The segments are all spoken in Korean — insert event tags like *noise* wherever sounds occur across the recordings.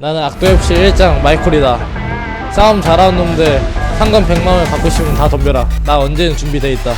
나는 악도FC 1장 마이콜이다. 싸움 잘하는 놈들 상금 100만원 갖고 싶으면 다 덤벼라. 나 언제든 준비돼 있다.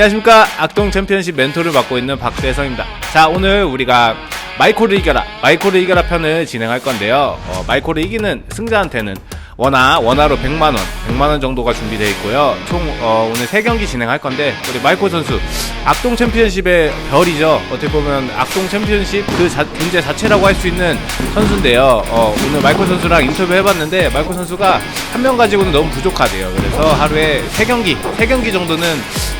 안녕하십니까. 악동 챔피언십 멘토를 맡고 있는 박대성입니다. 자 오늘 우리가 마이콜을 이겨라 마이콜을 이겨라 편을 진행할 건데요. 어, 마이콜을 이기는 승자한테는 원화 원화로 100만원 100만원 정도가 준비되어 있고요. 총 어, 오늘 3경기 진행할 건데 우리 마이콜 선수 악동 챔피언십의 별이죠. 어떻게 보면 악동 챔피언십 그 자, 존재 자체라고 할 수 있는 선수인데요. 어, 오늘 마이콜 선수랑 인터뷰 해봤는데 마이콜 선수가 한 명 가지고는 너무 부족하대요. 그래서 하루에 3경기 3경기 정도는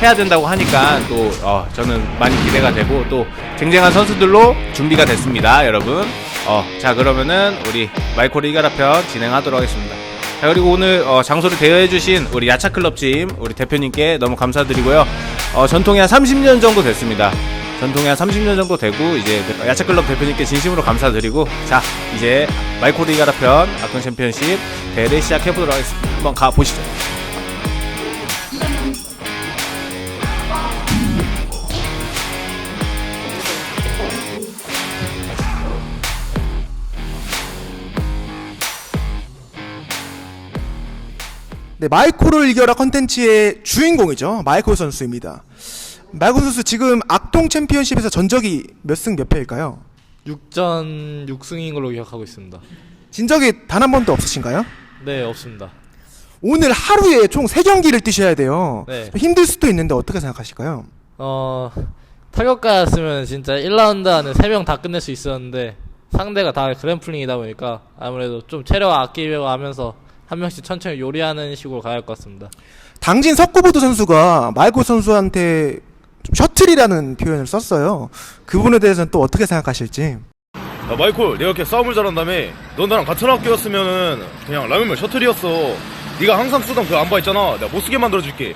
해야 된다고 하니까 또 어, 저는 많이 기대가 되고 또 쟁쟁한 선수들로 준비가 됐습니다 여러분. 어, 자 그러면은 우리 마이콜 이가라 편 진행하도록 하겠습니다. 자 그리고 오늘 어, 장소를 대여해주신 우리 야차클럽짐 우리 대표님께 너무 감사드리고요. 어, 전통이 한 30년 정도 됐습니다. 전통이 한 30년 정도 되고 이제 야차클럽 대표님께 진심으로 감사드리고 자 이제 마이콜 이가라 편 악동 챔피언십 대회 시작해보도록 하겠습니다. 한번 가보시죠 네, 마이콜을 이겨라 컨텐츠의 주인공이죠. 마이콜 선수입니다. 마이콜 선수 지금 악동 챔피언십에서 전적이 몇 승 몇 패일까요? 6전 6승인 걸로 기억하고 있습니다. 진 적이 단 한 번도 없으신가요? 네, 없습니다. 오늘 하루에 총 3경기를 뛰셔야 돼요. 네. 좀 힘들 수도 있는데 어떻게 생각하실까요? 어, 타격가였으면 진짜 1라운드 안에 3명 다 끝낼 수 있었는데 상대가 다 그램플링이다 보니까 아무래도 좀 체력 아끼려고 하면서 한 명씩 천천히 요리하는 식으로 가야 할 것 같습니다. 당진 석구보드 선수가 마이콜 선수한테 좀 셔틀이라는 표현을 썼어요. 그 부분에 대해서는 또 어떻게 생각하실지. 야 마이콜 내가 이렇게 싸움을 잘한다며 넌 나랑 같은 학교였으면은 그냥 라면면 셔틀이었어 네가 항상 쓰던 그 안바 있잖아 내가 못쓰게 만들어줄게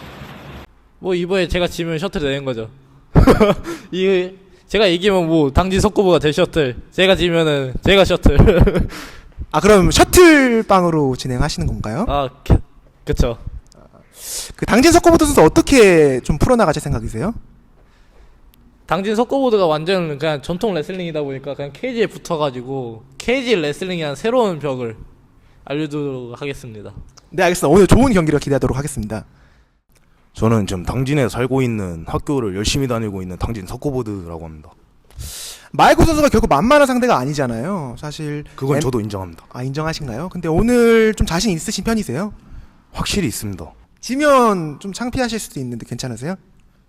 뭐 이번에 제가 지면 셔틀 내는 거죠. *laughs* 이 제가 이기면 뭐 당진 석고보가 될 셔틀, 제가 지면은 제가 셔틀. *laughs* 아, 그럼 셔틀빵으로 진행하시는 건가요? 아, 그, 그쵸. 그 당진 석구보드 선수 어떻게 좀 풀어나가실 생각이세요? 당진 석고보드가 완전 그냥 전통 레슬링이다 보니까 그냥 케이지에 붙어가지고 케이지 레슬링이란 새로운 벽을 알려주도록 하겠습니다. 네, 알겠습니다. 오늘 좋은 경기를 기대하도록 하겠습니다. 저는 지금 당진에 살고 있는 학교를 열심히 다니고 있는 당진 석고보드라고 합니다. 마이콜 선수가 결국 만만한 상대가 아니잖아요. 사실 그건 엠- 저도 인정합니다. 아 인정하신가요? 근데 오늘 좀 자신 있으신 편이세요? 확실히 있습니다. 지면 좀 창피하실 수도 있는데 괜찮으세요?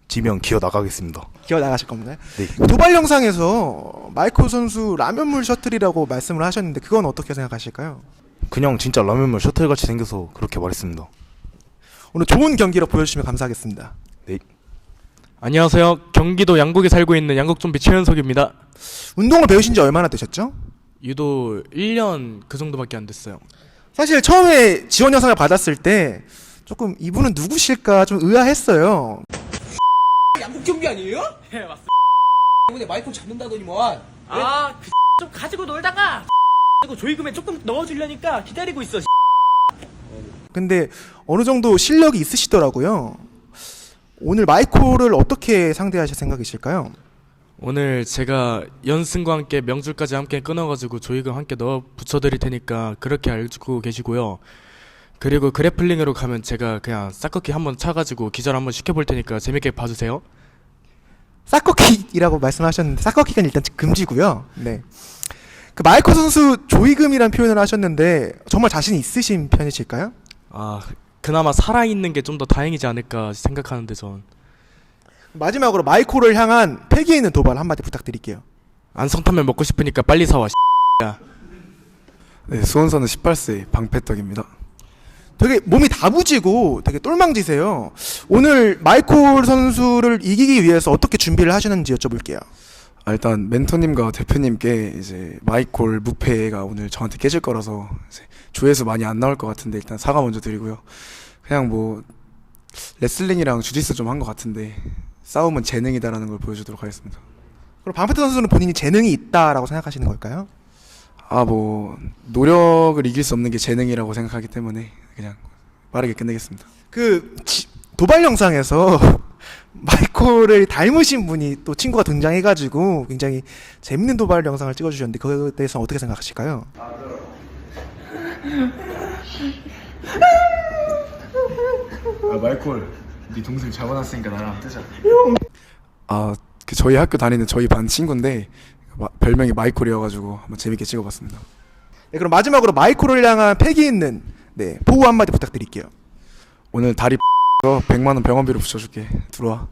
지면 기어 나가겠습니다. 기어 나가실 겁니다. 네. 도발 영상에서 마이콜 선수 라면물 셔틀이라고 말씀을 하셨는데 그건 어떻게 생각하실까요? 그냥 진짜 라면물 셔틀같이 생겨서 그렇게 말했습니다. 오늘 좋은 경기로 보여주시면 감사하겠습니다. 네. 안녕하세요. 경기도 양국에 살고 있는 양국좀비 최현석입니다. 운동을 배우신 지 얼마나 되셨죠? 유도 1년 그 정도밖에 안 됐어요. 사실 처음에 지원 영상을 받았을 때 조금 이분은 누구실까 좀 의아했어요. 양국 경비 아니에요? 예 맞습니다 때문에 마이크 잡는다더니만 아, 그 *laughs* 좀 가지고 놀다가 *laughs* 그리고 조이금에 조금 넣어주려니까 기다리고 있어. *laughs* 근데 어느 정도 실력이 있으시더라고요. 오늘 마이콜을 어떻게 상대하실 생각이실까요? 오늘 제가 연승과 함께 명줄까지 함께 끊어가지고 조이금 함께 넣어 붙여드릴 테니까 그렇게 알고 계시고요. 그리고 그래플링으로 가면 제가 그냥 싹꺾기 한번 차가지고 기절 한번 시켜볼 테니까 재밌게 봐주세요. 사커킥이라고 말씀하셨는데 사커킥은 일단 금지고요. 네. 그 마이콜 선수 조이금이란 표현을 하셨는데 정말 자신 있으신 편이실까요? 아, 그나마 살아있는 게 좀 더 다행이지 않을까 생각하는데 전 마지막으로 마이콜을 향한 패기 있는 도발 한마디 부탁드릴게요. 안성타면 먹고 싶으니까 빨리 사와. 네, 수원사는 18세 방패떡입니다. 되게 몸이 다부지고 되게 똘망지세요. 오늘 마이콜 선수를 이기기 위해서 어떻게 준비를 하시는지 여쭤볼게요. 아, 일단 멘토님과 대표님께 이제 마이콜 무패가 오늘 저한테 깨질 거라서 조회수 많이 안 나올 것 같은데 일단 사과 먼저 드리고요. 그냥 뭐 레슬링이랑 주짓수 좀 한 것 같은데 싸움은 재능이다라는 걸 보여주도록 하겠습니다. 그럼 방패터 선수는 본인이 재능이 있다라고 생각하시는 걸까요? 아 뭐 노력을 이길 수 없는 게 재능이라고 생각하기 때문에 그냥 빠르게 끝내겠습니다. 그 지- 도발 영상에서 마이콜을 닮으신 분이 또 친구가 등장해가지고 굉장히 재밌는 도발 영상을 찍어주셨는데 그거에 대해서 어떻게 생각하실까요? 아, 마이콜, 네 동생 잡아놨으니까 나랑 뜨자. 아, 그 저희 학교 다니는 저희 반 친구인데 마- 별명이 마이콜이어가지고 한번 재밌게 찍어봤습니다. 네, 그럼 마지막으로 마이콜을 향한 패기 있는 네, 보호 한마디 부탁드릴게요. 오늘 다리 서 100만 원 병원비로 붙여줄게. 들어와.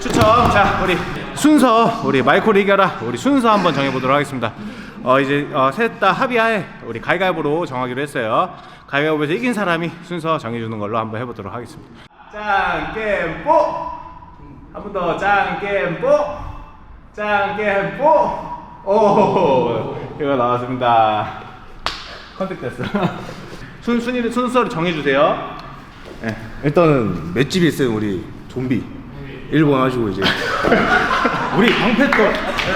추첨. 자 우리 순서 우리 마이콜 이겨라. 우리 순서 한번 정해보도록 하겠습니다. 어 이제 어, 셋다 합의하에 우리 가위가위보로 정하기로 했어요. 가위가위보에서 이긴 사람이 순서 정해주는 걸로 한번 해보도록 하겠습니다. 짱깨뽀! 한 번 더. 짱깨뽀! 짱깨뽀! 오 이거 나왔습니다. *laughs* 컨택됐어 *laughs* 순 순위를 순서를 정해주세요 일단은 맷집이 센 우리 좀비 일본 하시고 이제 *laughs* 우리 방패터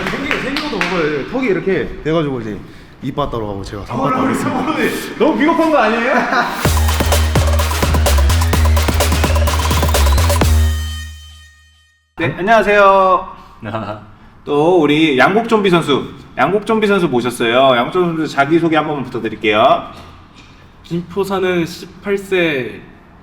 생긴 생긴 것도 보고 턱이 이렇게 돼가지고 이제 이빠 따로 하고 제가 삼바 따로. 너무 비겁한 거 아니에요? 네, 안녕하세요. 또 우리 양복 좀비 선수, 양복 좀비 선수 모셨어요. 양복 좀비 선수 자기 소개 한 번만 부탁드릴게요. 김포 사는 18세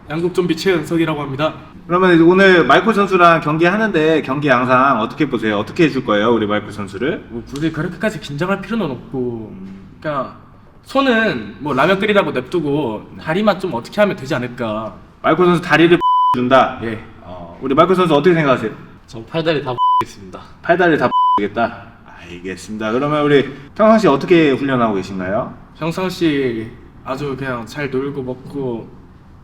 양국 좀비 최은석이라고 합니다. 그러면 이제 오늘 마이클 선수랑 경기 하는데 경기 양상 어떻게 보세요? 어떻게 해줄 거예요, 우리 마이클 선수를? 뭐 굳이 그렇게까지 긴장할 필요는 없고 그러니까 손은 뭐 라면 끓이라고 냅두고 다리만 좀 어떻게 하면 되지 않을까 마이클 선수 다리를 *laughs* 준다. 예 어, 우리 마이클 선수 어떻게 생각하세요? 전 팔다리 다 *laughs* 겠습니다. 팔다리 다 *laughs* 겠다. 알겠습니다. 그러면 우리 평상시 어떻게 훈련하고 계신가요? 평상시 아주 그냥 잘 놀고 먹고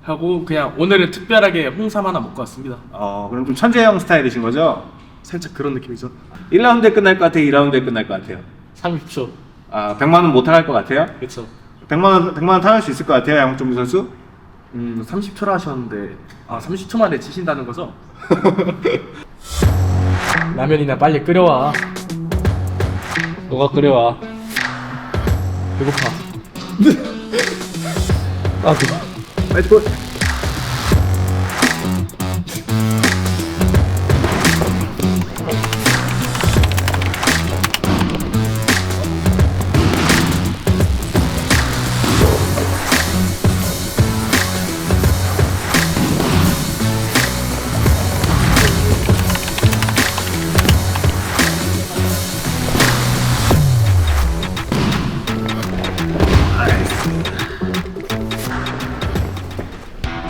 하고 그냥 오늘은 특별하게 홍삼 하나 먹고 왔습니다 어, 그럼 좀 천재형 스타일이신 거죠? 살짝 그런 느낌이죠 1라운드에 끝날 것 같아요? 2라운드에 끝날 것 같아요? 30초. 아, 100만 원못 타갈 것 같아요? 그쵸. 100만 원, 100만 원 타갈 수 있을 것 같아요, 양종비 선수? 음 30초라 하셨는데 아 30초 만에 지신다는 거죠? *laughs* 라면이나 빨리 끓여와 너가 끓여와. 배고파 *laughs* 파이트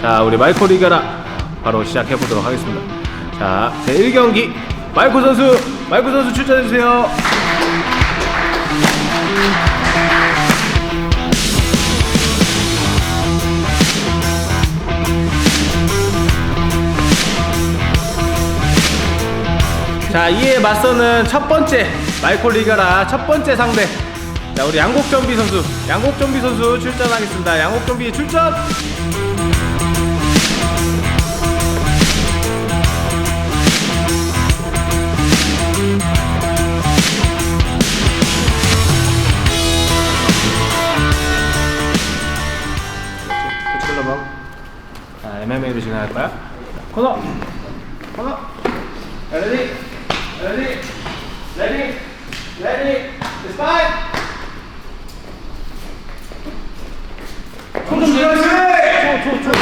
자, 우리 마이콜 이겨라. 바로 시작해 보도록 하겠습니다. 자, 제 1경기 마이콜 선수, 마이콜 선수 출전해 주세요. 자, 이에 맞서는 첫 번째 마이콜 이겨라 첫 번째 상대. 자, 우리 양곡 좀비 선수, 양곡 좀비 선수 출전하겠습니다. 양곡 좀비 출전. 자, MMA로 진행할까요? 코너! 코너! 레디! 레디! 레디! 레디! It's five! 손좀 주세요! 초, 초, 초. 오케이,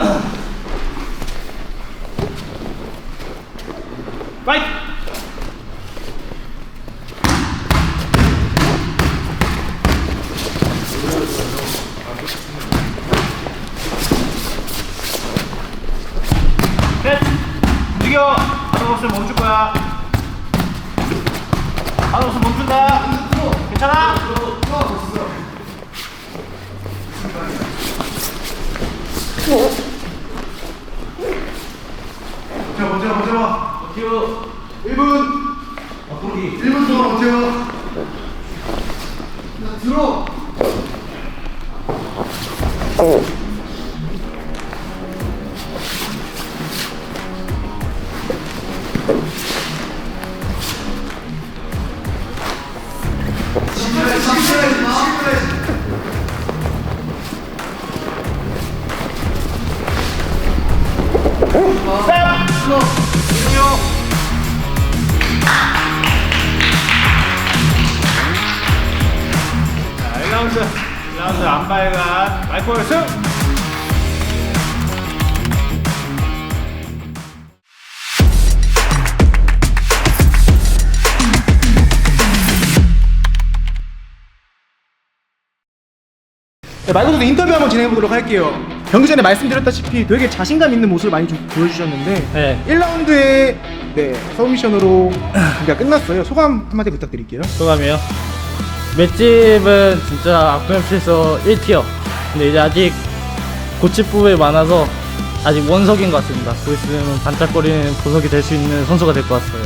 아. *laughs* 승! 네, 말고 선수 인터뷰 한번 진행해 보도록 할게요. 경기 전에 말씀드렸다시피 되게 자신감 있는 모습을 많이 좀 보여주셨는데 네. 1라운드에 네, 서브미션으로 경기가 끝났어요. 소감 한마디 부탁드릴게요. 소감이요? 맷집은 진짜 악동FC에서 1티어. 근데 이제 아직 고칠 부분이 많아서 아직 원석인 것 같습니다. 곧 있으면 반짝거리는 보석이 될 수 있는 선수가 될 것 같아요.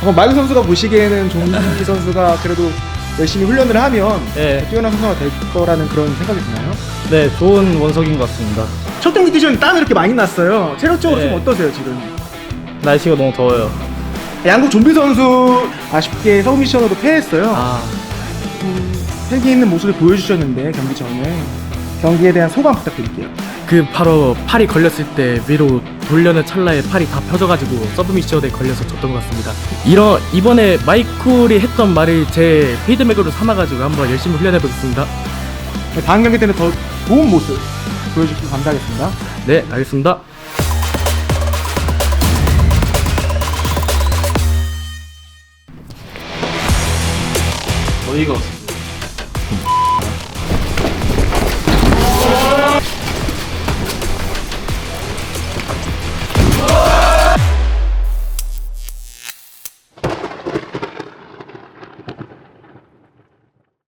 그럼 마이크 선수가 보시기에는 종기 선수가 그래도 열심히 훈련을 하면 네. 뛰어난 선수가 될 거라는 그런 생각이 드나요? 네, 좋은 원석인 것 같습니다. 첫 경기 뛰셨는데 땀이 이렇게 많이 났어요. 체력적으로 네. 좀 어떠세요 지금? 날씨가 너무 더워요. 양국 좀비 선수 아쉽게 서브 미션으로 패했어요. 아, 패기 있는 모습을 보여주셨는데 경기 전에 경기에 대한 소감 부탁드릴게요. 그 바로 팔이 걸렸을 때 위로 돌려는 찰나에 팔이 다 펴져가지고 서브미션에 걸려서 졌던 것 같습니다. 이런 이번에 마이콜이 했던 말을 제 피드백으로 삼아가지고 한번 열심히 훈련해 보겠습니다. 네, 다음 경기 때는 더 좋은 모습 보여주시면 감사하겠습니다. 네, 알겠습니다. 어이가 없어.